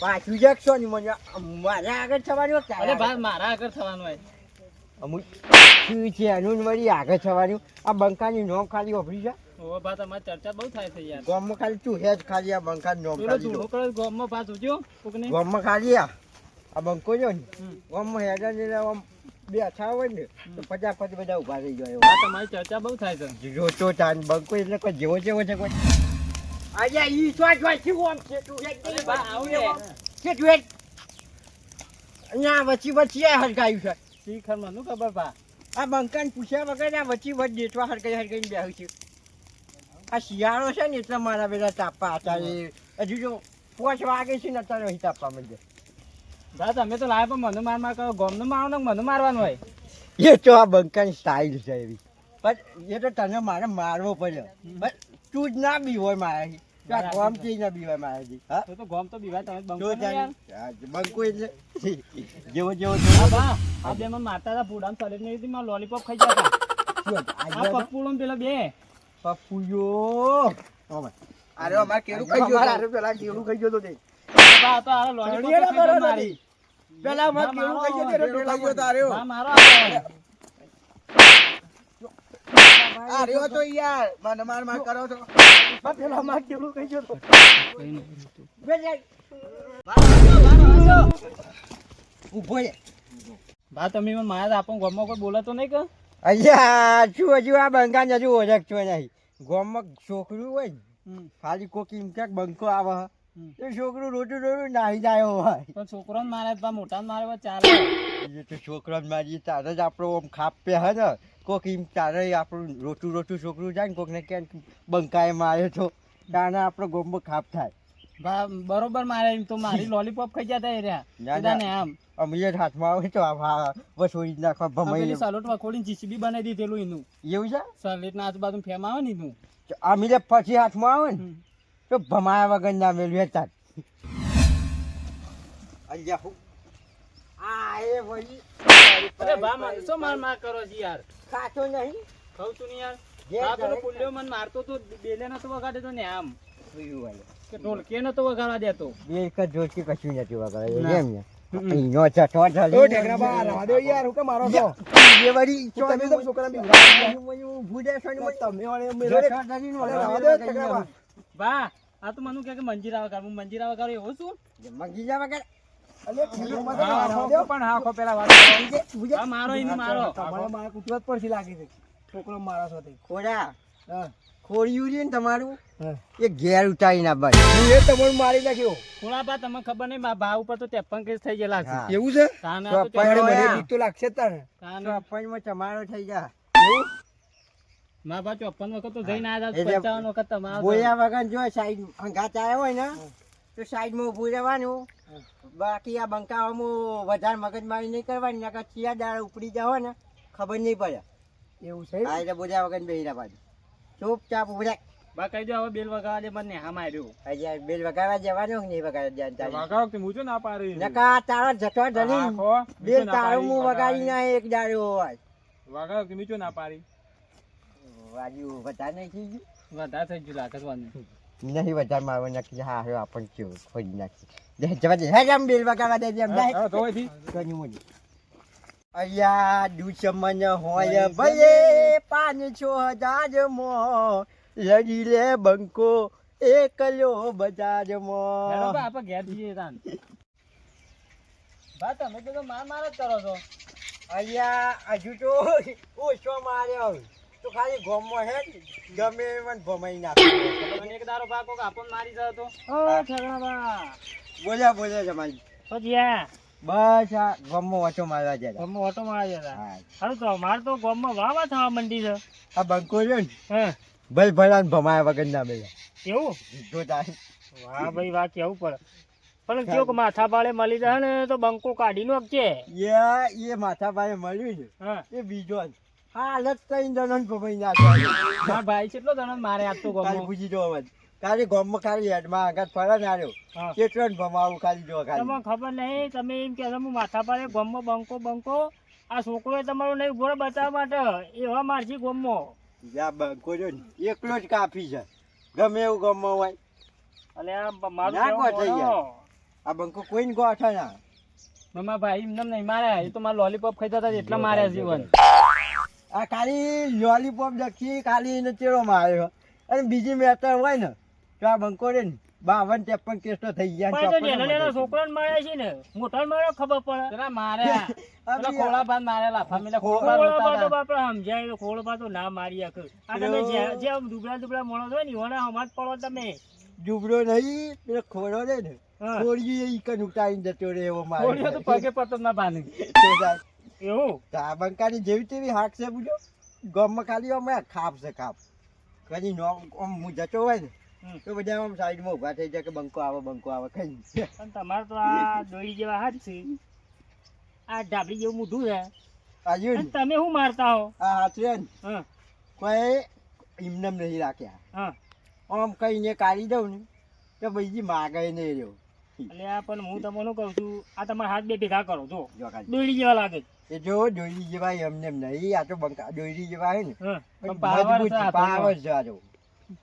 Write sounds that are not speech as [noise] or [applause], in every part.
પાછું જગશો ને મને મારે આગળ થવાનું અરે ભાઈ મારા આગળ થવાનું હોય. અમુક શું છે એનું ને આગળ થવાનું? આ બંકાની નોમ ખાલી વાપરી છે. ઓ બા તમારી ચર્ચા બહુ થાય છે યાર. ગામમાં ખાલી તું હેજ ખાલી આ બંકાની નોમ ખાલી ધૂળો કરો ગામમાં પાસ ઉજ્યો કોકને? ગામમાં ખાલી આ. બંકો જો ને. ગામમાં હેડા ને આમ બેઠા હોય ને તો પચાસ પચાસ બધા ઊભા થઈ જાય આ તમારી ચર્ચા બહુ થાય છે. જોતો તાન બંકો એટલે કોઈ જેવો જેવો છે કોઈ. આજે ઈ સ્વાદ શું આમ છે તું બા છે. તું અહીંયા વચ્ચી વચ્ચી હરગાયું છે. શીખર મને ખબર પા? આ બંકાને પૂછ્યા વગર આ વચ્ચી વચ્ચ દેટવા હરગાઈ હરગાઈને બેહું છું. આ શિયાળો છે ને એટલે મારા બધા તાપા હતા. હજુ જો પોચ વાગે છે ને અત્યારે અહીં તાપવા માંડે બા તમે તો લાવે પણ મને માર માર કરો. ગામનું મારો ને મને મારવાનું હોય. એ તો આ બંકાની સ્ટાઇલ છે એવી. પણ એ તો તને મારે મારવો પડ્યો. પણ તું જ ના બી હોય મારાથી તો આ ગોમથી ના બી મારાથી હા. તો તો ગામ તો બીવાય તમે બંકો જો નહીં યાર. જાણે બંકો એટલે. જેવો જેવો હા બા આ બે મને મારતા હતા પૂડામ સરેજ નહીં હતી મારા લોલીપોપ ખાઈ ગયા હતા. આ પપ્પુડો ને પેલા બે. પપ્પુયો અરે અમારે કેળું ખાઈ ગયો અમારે પેલા કેળું ખાઈ ગયો તો. તે બા તો આ લોલીપોપ સળિયા ના ખાઈ કરો મારી. પેલા માં ના, કેળું ખાઈ ગયો મારો. તે ગયો તારે મારો આ રહ્યો તો યાર. મને માર માર કરો તો. પેલા અમારે કેળું ખાઈ બે જાય ઊભો રે. બા તમે મને મારા આપો ગામમાં કોઈ બોલાતો નહીં કે? અહીંયા શું હજુ આ બંગાન હજુ છું નહીં. ગામમાં છોકરું હોય. ખાલી કોક ક્યાંક બંકો આવે. એ રોટું રોટું નાહી જાય હોય. પણ છોકરો મારે બા મોટાને મારે ચાલે એ તો છોકરો મારી તારે જ આપણો આમ ખાપે હે ને કોક એમ તારે આપણું રોટું રોટું છોકરું જાય ને કોકને ક્યાંક બંકાએ મારે તો તારે આપણો ગોમમાં ખાપ થાય. બરોબર મારે એમ તો મારી લોલીપોપ ખાઈ જતા રહ્યા. ના, ને. આમ. અમે હાથમાં આવે તો ભા- નાખવા ભમાઈ સલોટ વખોડીને જીસીબી બનાવી દીધેલું એનું. એવું છે? સલેટના આજુબાજુ ફેમ આવે ને એનું. અમે પછી હાથમાં આવે ને. તો ભમાયા વગર ના મેળવે હતા અહીંયા હું. આ એ વળી. અરે બા મને શું માર માર કરો છો યાર? ખાતો નહીં. કહું છું ને યાર. જે પેલો પુલ્યો મને મારતો તો બેલે નતો વગાડે તો ને આમ. કે ઢોલકે નતો વગાડવા દેતો. બે એક જ જોશી કશું નથી વગાડે એમ ને અહીંનો ચટો ઢળી ઓ ઢેકરા બા રવા દો યાર હું કે મારો છો? એ તમે છોકરા બી ને ચટો રવા દો ઢેકરા બા. બા આ તો મને કે મંજીરા વગર હું મંજીરા વગર એવો છું? મંગી જા વગર તમારે મારે કૂટવા જ પડશે લાગે છે. છોકરો મારા સાથે. ખોડા હા. ખોડિયું રહ્યું તમારું? એ ઘેર ઉતારી ના ભાઈ હું એ તમને મારી નાખ્યો. થોડા બા તમને ખબર નહીં મારા ભાવ ઉપર તો ત્રેપન કેસ થઈ ગયેલા છે. એવું છે? ત્રેપન- મને. બીક તો લાગશે જ તાને. તાને ચોપ્પનમાં તમારો થઈ જા એવું? મારા બા ચોપન વખત તો જઈને આવ્યા પંચાવન વખત તમારો બોયા વગર જો સાઈડ હંગાત આવ્યો હોય ને તો સાઈડમાં ઊભું રહેવાનું. બાકી આ બંકાવામાં વધારે મગજમારી નહીં કરવાની નકર ચિયા દાળ ઉપડી જાવ ને ખબર નહીં પડે. એવું છે આ એટલે બોલ્યા વગર બેહી બાજુ ચૂપચાપ ઊભી રાખ બા કહી દો હવે બેલ વગાડે મને હા માર્યું. આજે બેલ વગાડવા જવાનું કે નહીં વગાડવા જાય તારે વગાડો કે મુજો ના પાડી નકા તારો જટો ઢલી બેલ તારો મુ વગાડી વગાડી. ના એક દાડો હોય. વગાડો કે મુજો ના પાડી? વાજુ વધારે નહીં થઈ ગયું? વધારે થઈ ગયું લાગે છે નહીં વધારે મારવા નાખી હા હવે આપણ કેવું ખોલી નાખી દે જવા દે. હે જમ બેલ વગાડવા દે જમ હા, હા, તો હોયથી. કની મોજી અયા દુશ્મન હોય ભલે પાંચસો હજાર મો લડી લે બંકો એકલ્યો બજારમાં આપણે ઘેર જઈએ તાન. બા તમે તો માર માર જ કરો છો. અહીંયા હજુ તો ઓછો માર્યો. તો ખાલી ગોમમાં હે ને, ગમે એમાં ભમાઈ નાખે. મને એક દારો ભાગો આપણ મારી જાય તો? બોલ્યા બોલ્યા જમાઈ તો બસ આ ગોમમાં ઓછો મારવા જાય ગમો ઓટો મારવા જતા હા. હારું તો માર તો ગમમાં વાવા થવા મંડી છે. આ બંકો છે ને હે. ભલ ભલાન ભમાયા વગર ના બેલા એવું? જો તારે વાહ ભાઈ વાહ કેવું પડે. પણ કયો કે માથા પાળે મળી જાય ને તો બંકો કાઢી નાખજે. એ એ માથા ભાઈ મળ્યું છે. હા. એ બીજો જ. હાલત કઈ મારા ભાઈ કેટલો મારે આપતો ગમો પૂછી જો અવાજ કાલે ગોમમાં ખાલી હેડમાં આગળ ફરે ને આવ્યો કેટલો ભમાવું ખાલી જો ખાલી. તમને ખબર નહીં તમે એમ કે હું માથા પાડે ગમમાં બંકો બંકો. આ છોકરો તમારો નહીં ઊભો બતાવવા માટે. એવા મારજી ગોમો જ્યાં બંકો જો એકલો જ કાફી છે. ગમે એવું ગમમાં હોય. અને આ મારું. આ બંકો કોઈ ને ગોઠે ના. મારા ભાઈ એમને એમ નહીં માર્યા. એ તો મારા લોલીપોપ ખાઈ જતા એટલા માર્યા જીવન. આ ખાલી લોલીપોપ દખી ખાલી એને ચેડો આવ્યો. અને બીજી મેટર હોય ને તો આ બંકો રે ને બાવન ત્રેપન કેસ તો થઈ ગયા છોકરાને માર્યા છે ને મોટાને માર્યો ખબર પડે. માર્યા. [laughs] પેલા આ મારેલા ફામીલા ખોળા તો રોતા સમજાય તો તો ના મારી શકે આ તમે જે- દુબળા દુબળા માણસ હોય ને હમાજ પડો તમે. જુબડો નહીં પેલો ખોડો રે ને હા. ખોડીએ ઈ કન જતો રે એવો ખોળીઓ તો મારે પગે પતત ના બાંધી એવું? તો બંકાની જેવી તેવી હાક છે બુજો. ગમમાં ખાલી અમે ખાપ છે ખાપ. કદી નો આમ હું જતો હોય ને. તો બધા આમ સાઈડમાં ઊભા થઈ જાય કે બંકો આવે બંકો આવે કઈ પણ તમારે તો આ દોરી જેવા હાથ છે. આ ઢાબડી જેવું મોઢું છે. આવ્યું તમે શું મારતા હો? આ હાથ ને હા. કોઈ એમનેમ નહીં રાખ્યા. હા. આમ કહીને કાઢી દઉં ને તો બીજી માગે નહીં રહ્યો. એટલે પણ હું તમને કહું છું આ તમારા હાથ બે ભેગા કરો જો. દોરી જેવા લાગે. છે. એ જો દોરી જવાય એમને એમ નહીં. આ તો બંકા દોરી જેવા ને. પાવર મજબૂત પાવર છે આ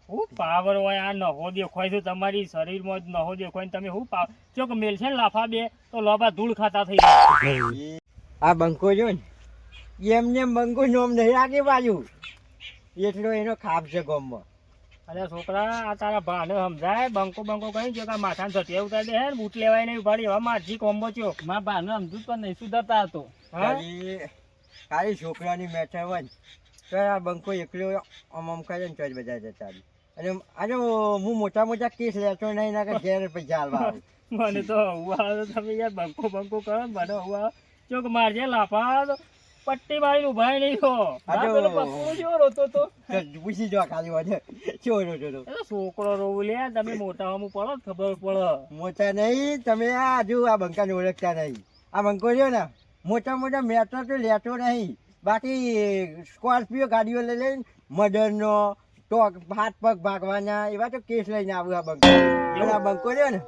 હું પાવર હોય આ નહો દેખાય છે તમારી શરીરમાં જ નહો દેખાય ને તમે શું પાવ? જો કે મેલ છે ને લાફા બે તો લોબા ધૂળ ખાતા થઈ જાય. આ બંકો જો ને એમને એમ બંકો નોમ નહીં રાખે બાજુ. એટલો એનો ખાપ છે ગોમમાં. અરે છોકરા આ તારા ભાને સમજાય બંકો બંકો કહી જો કે માથાને ધતિયા ઉતારી દે હે ને બૂટ લેવાય નહીં ઉપાડી એવા મારજી કોમ્બો થયો મારા ભાને સમજુ પણ નહીં સુધરતા હતો હા? ખાલી છોકરાની મેટર હોય તો આ બંકો એકલો આમ આમ કરે ને તો જ બધા જતા અને આજે હું મોટા મોટા કેસ લેતો નહીં ના કે ઘેર પૈસા હાલવા આવું. મને તો હવા તમે યાર બંકો બંકો કરો ને મને હવા જો કે મારજે લાફા પટ્ટી મારી ઊભા નહીં તો પૂછી જો ખાલી વાજે ચોરો ચોરો એ તો છોકરો રોવું લે તમે મોટા હમું પડો ખબર પડો. મોટા નહીં તમે આ હજુ આ બંકાને ઓળખતા નહીં. આ બંકો રહ્યો ને મોટા મોટા મેટર તો લેતો નહીં. બાકી સ્કોર્પિયો ગાડીઓ લઈ લઈને મર્ડરનો તો હાથ પગ ભાગવાના એવા તો કેસ લઈને આવું આ બંકો. આ બંકો રહ્યો ને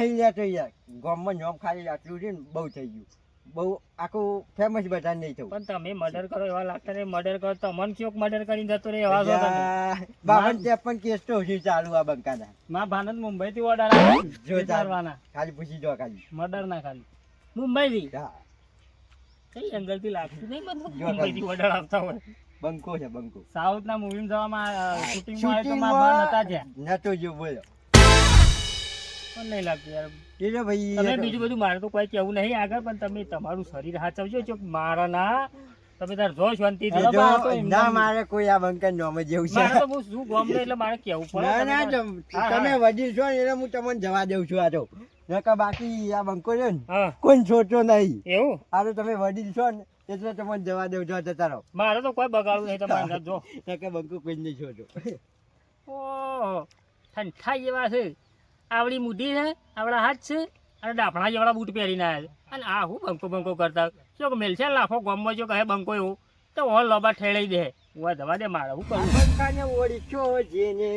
નહીં લેતો યાર. ગામમાં નોમ ખાલી આટલું છે ને બહુ થઈ ગયું. બહુ આખું ફેમસ બધા નહીં થયું પણ તમે મર્ડર કરો એવા લાગતા નહીં. મર્ડર કરો તમને કયોક મર્ડર કરીને જતો રહે એવા બાવન ત્રેપન કેસ તો હજી ચાલુ આ બંકાના. મારા ભાનત મુંબઈ થી ઓર્ડર જો ચાલવાના ખાલી પૂછી જો ખાલી. મર્ડર ના ખાલી. મુંબઈ થી હા, કઈ એંગલથી લાગતું? નહીં બધું જો મુંબઈ થી ઓર્ડર આવતા હોય. બંકો છે બંકો. સાઉથ ના મૂવી જવામાં શૂટિંગમાં તો માં હતા જ્યાં. નતો જો બોલો પણ નહીં લાગતું યાર. એ ભાઈ તમે બીજું બધું મારે તો કોઈ કેવું નહીં આગળ પણ તમે તમારું શરીર હાચવજો જો મારા ના તમે તાર જો શાંતિ ના મારે કોઈ આ બંકર નોમ જેવું છે. મારે તો હું શું ગોમડે એટલે મારે કેવું પડે ના ના તમે વડીલ છો ને એટલે હું તમને જવા દઉં છું આ તો. નકર બાકી આ બંકો છે ને કોઈ છોટો નહીં. એવું? આ તો તમે વડીલ છો ને એટલે તમને જવા દઉં છો જતા રહો મારે તો કોઈ બગાડવું નહીં તમારે અંદર જો. [laughs] નકર બંકો કોઈ નહીં છોટો ઓ ઠંઠા જેવા છે. આવડી મુઢી છે આવડા હાથ છે અને ડાફણા જેવડા બૂટ પહેરીને આવ્યા છે. અને આ હું બંકો બંકો કરતા જો કે મેલશે લાફો ગોમમાં જો કહે બંકો એવું તો ઓલ લોબા ઠેળી દે. હું દવા દે મારે હું કરું? બંકાને ઓળખો જેને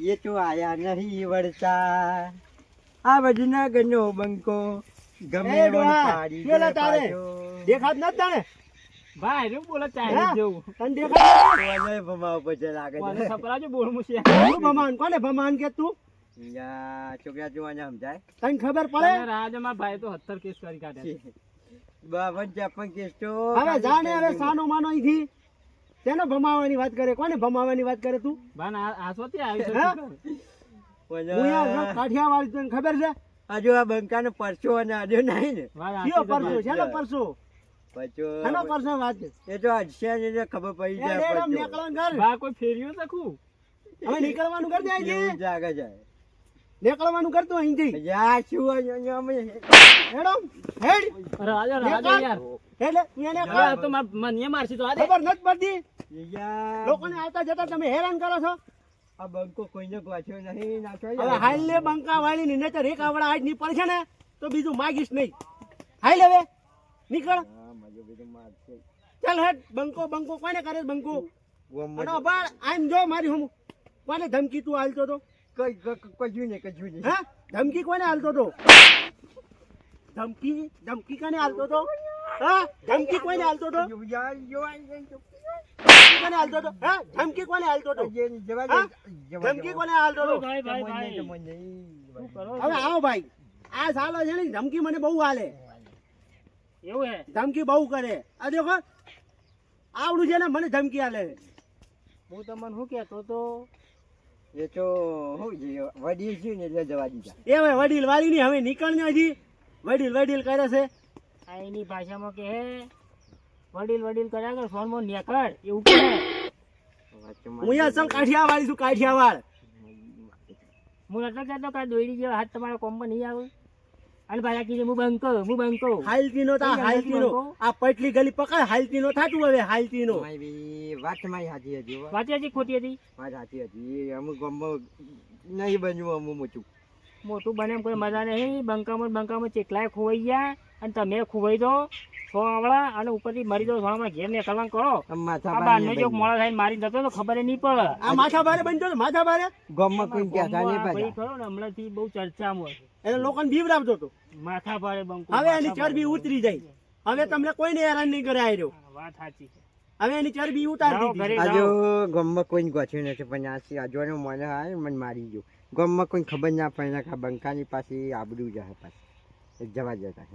એ તો આયા નહીં વળતા. આ વડનગરનો બંકો ગમે પાડી પેલા તારે. દેખાત ન તારે? ભાઈ રે બોલો ચાઇનીઝ હા? જેવું. તને લાગે છે? જો બોલ મુશે નથી ભમાન? કોને ભમાન કે તું? યા, છોકરા જોવાને સમજાય? તને ખબર પડે? રાજમાં ભાઈ તો હત્તર કેસ કરી કાઢ્યા [laughs] હવે જાણે હવે સાનો માનો અહીંથી. તેનો ભમાવાની વાત કરે કોને ભમાવાની વાત કરે તું? ભાન આ આ શોથી આવ્યું છે હા? શું કર? પછી હું યાર કાઠિયાવાડી તને ખબર છે? હજુ આ બંકાનો પરસો અને આડ્યો નહીં ને. કયો પરસો? શેનો પરસો? શેનો પરસો વાત એ તો હડશે ને ખબર પડી જાય નીકળવાનું કર કોઈ ફેર્યું શકું હવે નીકળવાનું કર દે એવું અહીંથી? જ લાગે છે નીકળવાનું કરતો અહીંથી. યાર શું અહીંયા અમે હેડમ હેડ. રાજા રાજા નીકળ. યાર. એટલે એને હવે તો માર- મને મારસી તો આ ખબર નથી પડતી? યાર લોકોને આવતા જતા તમે હેરાન કરો છો? આ બંકો કોઈને પાછો નહીં નાખ્યો હવે હાલ લે બંકા વાળી ની નતર એક આવડા આજની પડશે ને તો બીજું માગીશ નહીં. હાલ હવે નીકળ. હા, મજો બીજો મારશે. ચાલ હેડ બંકો બંકો કોને કરે બંકો? અને બાળ આમ જો મારી હું કોને ધમકી તું હાલતો તો? કઈ- કશું નહીં કશું નહીં હા? ધમકી કોને હાલતો તો ધમકી ધમકી કોને હાલતો તો હા? ધમકી કોને હાલતો તો. કોને હાલતો હા? ધમકી કોને હાલતો કોને હાલતો ભાઈ ભાઈ ભાઈ. હવે આવો ભાઈ. આ સાલો છે ને ધમકી મને બહુ હાલે. એવું હે? ધમકી બહુ કરે. આ દેખો આવડું છે ને મને ધમકી હાલે. હું તમને શું કહેતો તો એ તો શું છે વડીલ છે ને એટલે જવા દીધા એ હવે વડીલ વાળી ની હવે નીકળ ને હજી. વડીલ વડીલ કરે છે. આ એની ભાષામાં હે વડીલ વડીલ કર્યા કર સોનમાં નીકળ એવું કહે હું. યાર અસલ કાઠિયા વાળી છું કાઠિયા વાળ હું એટલે કહેતો કે દોયડી જેવા હાથ તમારા કોમમાં નહીં આવે? અને પાછા કીધું હું બંકો હું બંકો હાલતી નો તા હાલતી નો આ પટલી ગલી પકડ હાલતી નો થાતું હવે હાલતી નો વાત મારી સાચી હતી હો. હતી ખોટી હતી? વાત સાચી હતી. અમુક ગામમાં નહીં બન્યું અમુક મોટું. મોટું બને કોઈ મજા નહીં. બંકામાં બંકામાં ચેકલાય ખોવાઈ ગયા અને તમે ખોવાઈ દો સો આવડા અને ઉપરથી મરી દો સોનામાં ઘેર નીકળવાનું કરો. આમ માથા આ બારીને બારનો મોડા થઈને મારી જતો તો ખબર નહીં પડે. આ માથા ભારે બનતો ને માથા ભારે? ગામમાં કોઈ કહેતા નહીં આ ભાઈ પાછા ને હમણાંથી બહુ ચર્ચામાં છે. એટલે લોકોને બીવરાવતો હતો માથા ભારે બંકો હવે એની ચરબી ઉતરી જાય. હવે તમને કોઈને હેરાન નહીં કરે આયરો વાત સાચી છે. હવે એની ચરબી ઉતારી દીધી. આજો ગમમાં કોઈ ગોઠ્યું નથી પણ આ ને મને આવે મને મારી ગયો. ગમમાં કોઈ ખબર ના પડે કે બંકાની પાસે આબડું જાય પાછી. જવા જતા